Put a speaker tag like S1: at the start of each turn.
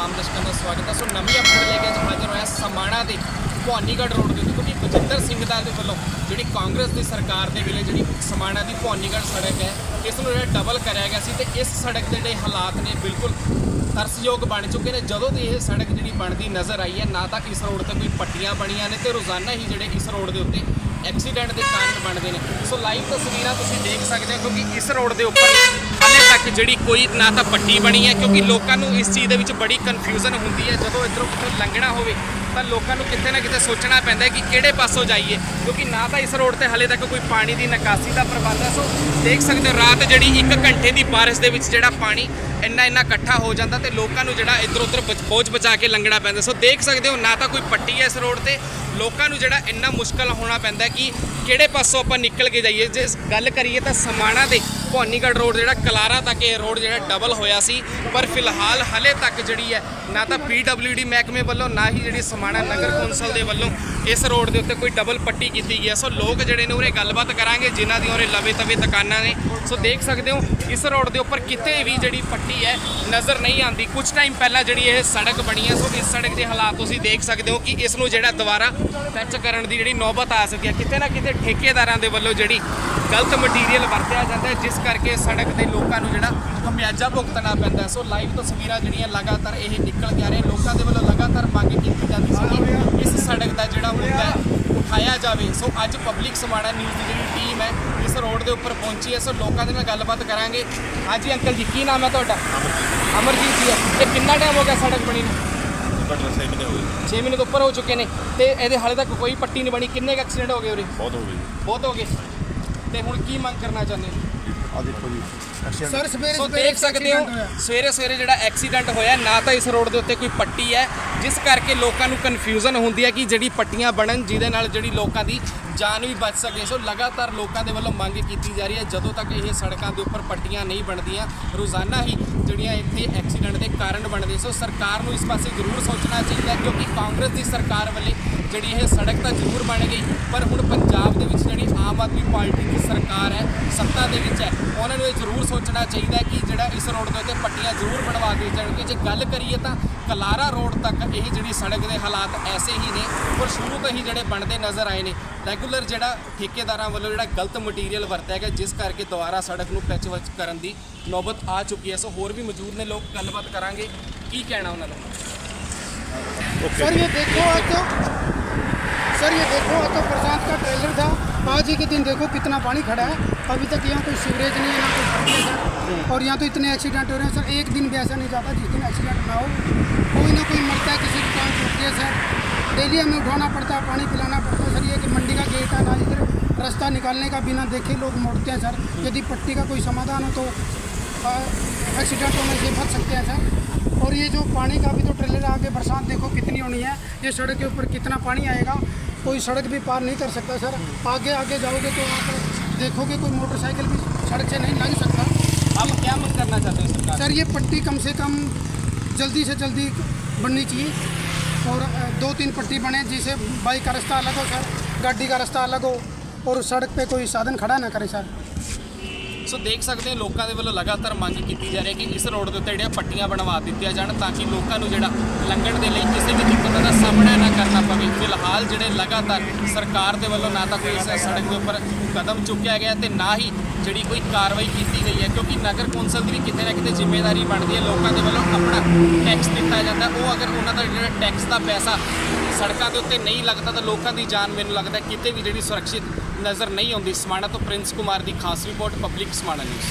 S1: ਤਮਾਮ ਦਰਸ਼ਕਾਂ ਦਾ ਸਵਾਗਤ ਹੈ। ਸੋ ਨਵੀਂ ਅਪਡੇਟ ਲੈ ਕੇ ਅੱਜ ਹਾਜ਼ਰ ਹੋਇਆ ਸਮਾਣਾ ਦੇ ਭਵਾਨੀਗੜ੍ਹ ਰੋਡ ਦੇ ਉੱਤੇ। ਕਿਉਂਕਿ ਬਜਿੰਦਰ ਸਿੰਘ ਦਾ ਦੇ ਵੱਲੋਂ ਜਿਹੜੀ ਕਾਂਗਰਸ ਦੀ ਸਰਕਾਰ ਦੇ ਵੇਲੇ ਜਿਹੜੀ ਸਮਾਣਾ ਦੀ ਭਵਾਨੀਗੜ੍ਹ ਸੜਕ ਹੈ, ਇਸ ਨੂੰ ਜਿਹੜਾ ਡਬਲ ਕਰਿਆ ਗਿਆ ਸੀ ਤੇ ਇਸ ਸੜਕ ਦੇ ਜਿਹੜੇ ਹਾਲਾਤ ਨੇ ਬਿਲਕੁਲ ਤਰਸਯੋਗ ਬਣ ਚੁੱਕੇ ਨੇ। ਜਦੋਂ ਦੀ ਇਹ ਸੜਕ ਜਿਹੜੀ ਬਣਦੀ ਨਜ਼ਰ ਆਈ ਹੈ, ਨਾ ਤਾਂ ਇਸ ਰੋਡ ਤੇ ਕੋਈ ਪੱਟੀਆਂ ਬਣੀਆਂ ਨੇ ਤੇ ਰੋਜ਼ਾਨਾ ਹੀ ਜਿਹੜੇ ਇਸ ਰੋਡ ਦੇ ਉੱਤੇ ਐਕਸੀਡੈਂਟ ਦੇ ਕਾਰਨ ਬਣਦੇ ਨੇ। ਸੋ ਲਾਈਵ ਤਸਵੀਰਾਂ ਤੁਸੀਂ ਦੇਖ ਸਕਦੇ ਹੋ ਕਿਉਂਕਿ ਇਸ ਰੋਡ ਦੇ ਉੱਪਰ ਹਾਲੇ ਤੱਕ ਜਿਹੜੀ ਕੋਈ ਨਾ ਤਾਂ ਪੱਟੀ ਬਣੀ ਹੈ, ਕਿਉਂਕਿ ਲੋਕਾਂ ਨੂੰ ਇਸ ਚੀਜ਼ ਦੇ ਵਿੱਚ ਬੜੀ ਕਨਫਿਊਜ਼ਨ ਹੁੰਦੀ ਹੈ। ਜਦੋਂ ਇੱਧਰੋਂ ਕਿਤੇ ਲੰਘਣਾ ਹੋਵੇ, ਤਾਂ ਲੋਕਾਂ ਨੂੰ ਕਿਤੇ ਨਾ ਕਿਤੇ ਸੋਚਣਾ ਪੈਂਦਾ ਹੈ ਕਿ ਕਿਹੜੇ ਪਾਸੋਂ ਜਾਈਏ, ਕਿਉਂਕਿ ਨਾ ਤਾਂ ਇਸ ਰੋਡ ਤੇ ਹਾਲੇ ਤੱਕ ਕੋਈ ਪਾਣੀ ਦੀ ਨਿਕਾਸੀ ਦਾ ਪ੍ਰਬੰਧ ਹੈ। ਸੋ ਦੇਖ ਸਕਦੇ ਹੋ, ਰਾਤ ਜਿਹੜੀ 1 ਘੰਟੇ ਦੀ ਬਾਰਿਸ਼ ਦੇ ਵਿੱਚ ਜਿਹੜਾ ਪਾਣੀ ਇੰਨਾ ਇੰਨਾ ਇਕੱਠਾ ਹੋ ਜਾਂਦਾ ਤੇ ਲੋਕਾਂ ਨੂੰ ਜਿਹੜਾ ਇੱਧਰ ਉੱਧਰ ਬਚ- ਬੋਝ ਬਚਾ ਕੇ ਲੰਘਣਾ ਪੈਂਦਾ। ਸੋ ਦੇਖ ਸਕਦੇ ਹੋ, ਨਾ ਤਾਂ ਕੋਈ ਪੱਟੀ ਹੈ ਇਸ ਰੋਡ ਤੇ ਲੋਕਾਂ ਨੂੰ ਜਿਹੜਾ ਇੰਨਾ ਮੁਸ਼ਕਲ ਹੋਣਾ ਪੈਂਦਾ ਕਿ ਕਿਹੜੇ ਪਾਸੋਂ ਆਪਾਂ ਨਿਕਲ ਕੇ ਜਾਈਏ। ਜੇ ਗੱਲ ਕਰੀਏ ਤਾਂ ਸਮਾਣਾ ਦੇ ਭਵਾਨੀਗੜ੍ਹ ਰੋਡ ਜਿਹੜਾ ਕਲਾਰਾ ਤੱਕ ਇਹ ਰੋਡ ਜਿਹੜਾ ਡਬਲ ਹੋਇਆ ਸੀ, ਪਰ ਫਿਲਹਾਲ ਹਲੇ ਤੱਕ ਜਿਹੜੀ ਹੈ, ਨਾ ਤਾਂ ਡੀ ਮਹਿਕਮੇ ਵੱਲੋਂ, ਨਾ ਹੀ ਜਿਹੜੀ ਸਮਾਣਾ ਨਗਰ ਕੌਂਸਲ ਦੇ ਵੱਲੋਂ ਇਸ ਰੋਡ ਦੇ ਉੱਤੇ ਕੋਈ ਡਬਲ ਪੱਟੀ ਕੀਤੀ ਗਈ ਹੈ। ਸੋ ਲੋਕ ਜਿਹੜੇ ਨੇ ਉਰੇ ਗੱਲਬਾਤ ਕਰਾਂਗੇ, ਜਿਨ੍ਹਾਂ ਦੀਆਂ ਉਰੇ ਲਵੇ ਤਵੇ ਦੁਕਾਨਾਂ ਨੇ। ਸੋ ਦੇਖ ਸਕਦੇ ਹੋ, ਇਸ ਰੋਡ ਦੇ ਉੱਪਰ ਕਿਤੇ ਵੀ ਜਿਹੜੀ ਪੱਟੀ ਹੈ, ਨਜ਼ਰ ਨਹੀਂ ਆਉਂਦੀ। ਕੁਝ ਟਾਈਮ ਪਹਿਲਾਂ ਜਿਹੜੀ ਇਹ ਸੜਕ ਬਣੀ ਹੈ, ਸੋ ਇਸ ਸੜਕ ਦੇ ਹਾਲਾਤ ਤੁਸੀਂ ਦੇਖ ਸਕਦੇ ਹੋ ਕਿ ਇਸ ਨੂੰ ਜਿਹੜਾ ਦੁਬਾਰਾ ਪੈਚ ਕਰਨ ਦੀ ਜਿਹੜੀ ਨੌਬਤ ਆ ਸਕੀ ਹੈ। ਕਿਤੇ ਨਾ ਕਿਤੇ ਠੇਕੇਦਾਰਾਂ ਦੇ ਵੱਲੋਂ ਜਿਹੜੀ ਗਲਤ ਮਟੀਰੀਅਲ ਵਰਤਿਆ ਜਾਂਦਾ ਜਿਸ ਕਰਕੇ ਸੜਕ ਦੇ ਲੋਕਾਂ ਨੂੰ ਜਿਹੜਾ ਖਮਿਆਜਾ ਭੁਗਤਣਾ ਪੈਂਦਾ ਹੈ। ਸੋ ਲਾਈਵ ਤਸਵੀਰਾਂ ਜਿਹੜੀਆਂ ਲਗਾਤਾਰ ਇਹ ਨਿਕਲ ਕੇ ਆ ਰਹੀਆਂ ਲੋਕਾਂ ਦੇ ਵੱਲੋਂ ਲਗਾਤਾਰ ਮੰਗ ਕੀਤੀ ਜਾਂਦੀ ਸੀ ਕਿ ਇਸ ਸੜਕ ਦਾ ਜਿਹੜਾ ਮੁੱਦਾ ਹੈ ਉਠਾਇਆ ਜਾਵੇ। ਸੋ ਅੱਜ ਪਬਲਿਕ ਸਮਾਣਾ ਨਿਊਜ਼ ਦੀ ਜਿਹੜੀ ਟੀਮ ਹੈ ਇਸ ਰੋਡ ਦੇ ਉੱਪਰ ਪਹੁੰਚੀ ਹੈ। ਸੋ ਲੋਕਾਂ ਦੇ ਨਾਲ ਗੱਲਬਾਤ ਕਰਾਂਗੇ। ਹਾਂਜੀ ਅੰਕਲ ਜੀ ਕੀ ਨਾਮ ਹੈ ਤੁਹਾਡਾ? ਅਮਰਜੀਤ ਜੀ ਹੈ। ਤੇ ਕਿੰਨਾ ਟਾਈਮ ਹੋ ਗਿਆ ਸੜਕ ਬਣੀ ਨੂੰ?
S2: ਘੱਟ ਵਸੇ ਮਹੀਨੇ ਹੋਏ
S1: 6 ਮਹੀਨੇ ਤੋਂ ਉੱਪਰ ਹੋ ਚੁੱਕੇ ਨੇ। ਤੇ ਇਹਦੇ ਹਾਲੇ ਤੱਕ ਕੋਈ ਪੱਟੀ ਨਹੀਂ ਬਣੀ। ਕਿੰਨੇ ਕੁ ਐਕਸੀਡੈਂਟ ਹੋ ਗਏ ਉਰੇ?
S2: ਬਹੁਤ ਹੋ ਗਏ
S1: ਬਹੁਤ ਹੋ ਗਏ। ਤੇ ਹੁਣ ਕੀ ਮੰਗ ਕਰਨਾ ਚਾਹੁੰਦੇ ਹੋ?
S2: ਆ ਦੇਖੋ ਜੀ।
S3: ਸਰ ਸਵੇਰੇ
S1: ਸੋ
S3: ਸਵੇਰੇ
S1: ਦੇਖ ਸਕਦੇ ਹੋ। ਸਵੇਰੇ ਸਵੇਰੇ ਜਿਹੜਾ ਐਕਸੀਡੈਂਟ ਹੋਇਆ ਨਾ ਤਾਂ ਇਸ ਰੋਡ ਦੇ ਉੱਤੇ ਕੋਈ ਪੱਟੀ ਹੈ ਜਿਸ ਕਰਕੇ ਲੋਕਾਂ ਨੂੰ ਕਨਫਿਊਜ਼ਨ ਹੁੰਦੀ ਹੈ ਕਿ ਜਿਹੜੀ ਪੱਟੀਆਂ ਬਣਨ ਜਿਹਦੇ ਨਾਲ ਜਿਹੜੀ ਲੋਕਾਂ ਦੀ ਜਾਨ ਵੀ ਬਚ ਸਕੇ। ਸੋ ਲਗਾਤਾਰ ਲੋਕਾਂ ਦੇ ਵੱਲੋਂ ਮੰਗ ਕੀਤੀ ਜਾ ਰਹੀ ਹੈ ਜਦੋਂ ਤੱਕ ਇਹ ਸੜਕਾਂ ਦੇ ਉੱਪਰ ਪੱਟੀਆਂ ਨਹੀਂ ਬਣਦੀਆਂ ਰੋਜ਼ਾਨਾ ਹੀ ਜਿਹੜੀਆਂ ਇੱਥੇ ਐਕਸੀਡੈਂਟ ਦੇ ਕਾਰਨ ਬਣਦੇ। ਸੋ ਸਰਕਾਰ ਨੂੰ ਇਸ ਪਾਸੇ ਜ਼ਰੂਰ ਸੋਚਣਾ ਚਾਹੀਦਾ ਕਿਉਂਕਿ ਕਾਂਗਰਸ ਦੀ ਸਰਕਾਰ ਵੱਲੇ ਜਿਹੜੀ ਇਹ ਸੜਕ ਤਾਂ ਜ਼ਰੂਰ ਬਣ ਗਈ ਪਰ ਹੁਣ ਪੰਜਾਬ ਦੇ ਵਿੱਚ ਜਿਹੜੀ ਆਮ ਆਦਮੀ ਪਾਰਟੀ ਦੀ ਸਰਕਾਰ ਹੈ ਸੱਤਾ ਦੇ ਵਿੱਚ ਹੈ ਉਹਨਾਂ ਨੂੰ ਇਹ ਜ਼ਰੂਰ ਸੋਚਣਾ ਚਾਹੀਦਾ ਹੈ ਕਿ ਜਿਹੜਾ ਇਸ ਰੋਡ ਦੇ ਉੱਤੇ ਪੱਟੀਆਂ ਜ਼ਰੂਰ ਬਣਵਾ ਦਿੱਤੀਆਂ ਜਾਣਗੀਆਂ ਜੇ ਗੱਲ ਕਰੀਏ ਤਾਂ ਕਲਾਰਾ ਰੋਡ ਤੱਕ ਇਹ ਜਿਹੜੀ ਸੜਕ ਦੇ ਹਾਲਾਤ ਐਸੇ ਹੀ ਨੇ ਔਰ ਸ਼ੁਰੂ ਤੋਂ ਹੀ ਜਿਹੜੇ ਬਣਦੇ ਨਜ਼ਰ ਆਏ ਨੇ ਰੈਗੂਲਰ ਜਿਹੜਾ ਠੇਕੇਦਾਰਾਂ ਵੱਲੋਂ ਜਿਹੜਾ ਗਲਤ ਮਟੀਰੀਅਲ ਵਰਤਿਆ ਗਿਆ ਜਿਸ ਕਰਕੇ ਦੁਬਾਰਾ ਸੜਕ ਨੂੰ ਪੈਚ ਵਚ ਕਰਨ ਦੀ ਨੌਬਤ ਆ ਚੁੱਕੀ ਹੈ ਸੋ ਹੋਰ ਵੀ ਮੌਜੂਦ ਨੇ ਲੋਕ ਗੱਲਬਾਤ ਕਰਾਂਗੇ ਕੀ ਕਹਿਣਾ ਉਹਨਾਂ ਦਾ
S3: सर ये देखो आज तो सर ये देखो आज तो प्रशांत का ट्रेलर था आज ही के दिन देखो कितना पानी खड़ा है अभी तक यहाँ कोई सीवरेज नहीं है ना कोई है। सर और यहाँ तो इतने एक्सीडेंट हो रहे हैं सर एक दिन भी ऐसा नहीं जाता जिस दिन एक्सीडेंट ना हो। कोई ना कोई मरता है किसी की टूटती है सर डेली हमें उठाना पड़ता है पानी पिलाना पड़ता है सर ये कि मंडी का गेट है ना इधर रास्ता निकालने का बिना देखे लोग मोड़ते हैं सर। यदि पट्टी का कोई समाधान हो तो एक्सीडेंट होने से बच सकते हैं सर। और ये जो पानी का भी तो ट्रेलर आगे बरसात देखो कितनी होनी है ये सड़क के ऊपर कितना पानी आएगा। कोई सड़क भी पार नहीं कर सकता सर आगे आगे जाओगे तो वहाँ पर देखोगे कोई मोटरसाइकिल भी सड़क से नहीं लग सकता
S1: आप क्या मंग करना चाहते हो सरकार
S3: सर ये पट्टी कम से कम जल्दी से जल्दी बननी चाहिए और अ, दो तीन पट्टी बने जिसे बाइक का रास्ता अलग हो सर गाड़ी का रास्ता अलग हो और सड़क पे कोई साधन खड़ा ना करे सर
S1: ਸੋ ਦੇਖ ਸਕਦੇ ਹੋ ਲੋਕਾਂ ਦੇ ਵੱਲੋਂ ਲਗਾਤਾਰ ਮੰਗ ਕੀਤੀ ਜਾ ਰਹੀ ਹੈ ਕਿ ਇਸ ਰੋਡ ਦੇ ਉੱਤੇ ਜਿਹੜੀਆਂ ਪੱਟੀਆਂ ਬਣਵਾ ਦਿੱਤੀਆਂ ਜਾਣ ਤਾਂ ਕਿ ਲੋਕਾਂ ਨੂੰ ਜਿਹੜਾ ਲੰਘਣ ਦੇ ਲਈ ਕਿਸੇ ਵੀ ਦਿੱਕਤ ਦਾ ਸਾਹਮਣਾ ਨਾ ਕਰਨਾ ਪਵੇ। ਫਿਲਹਾਲ ਜਿਹੜੇ ਲਗਾਤਾਰ ਸਰਕਾਰ ਦੇ ਵੱਲੋਂ ਨਾ ਤਾਂ ਕੋਈ ਇਸ ਸੜਕ ਦੇ ਉੱਪਰ ਕਦਮ ਚੁੱਕਿਆ ਗਿਆ ਤੇ ਨਾ ਹੀ ਜਿਹੜੀ ਕੋਈ ਕਾਰਵਾਈ ਕੀਤੀ ਗਈ ਹੈ, ਕਿਉਂਕਿ ਨਗਰ ਕੌਂਸਲ ਦੀ ਵੀ ਕਿਤੇ ਨਾ ਕਿਤੇ ਜ਼ਿੰਮੇਵਾਰੀ ਬਣਦੀ ਹੈ। ਲੋਕਾਂ ਦੇ ਵੱਲੋਂ ਆਪਣਾ ਟੈਕਸ ਦਿੱਤਾ ਜਾਂਦਾ। ਉਹ ਅਗਰ ਉਹਨਾਂ ਦਾ ਜਿਹੜਾ ਟੈਕਸ ਦਾ ਪੈਸਾ ਸੜਕਾਂ ਦੇ ਉੱਤੇ ਨਹੀਂ ਲੱਗਦਾ ਤਾਂ ਲੋਕਾਂ ਦੀ ਜਾਨ ਮੈਨੂੰ ਲੱਗਦਾ ਕਿਤੇ ਵੀ ਜਿਹੜੀ ਸੁਰੱਖਿਅਤ ਨਜ਼ਰ ਨਹੀਂ ਆਉਂਦੀ। ਸਮਾਣਾ ਤੋਂ ਪ੍ਰਿੰਸ ਕੁਮਾਰ ਦੀ ਖਾਸ ਰਿਪੋਰਟ ਪਬਲਿਕ ਸਮਾਣਾ ਨਿਊਜ਼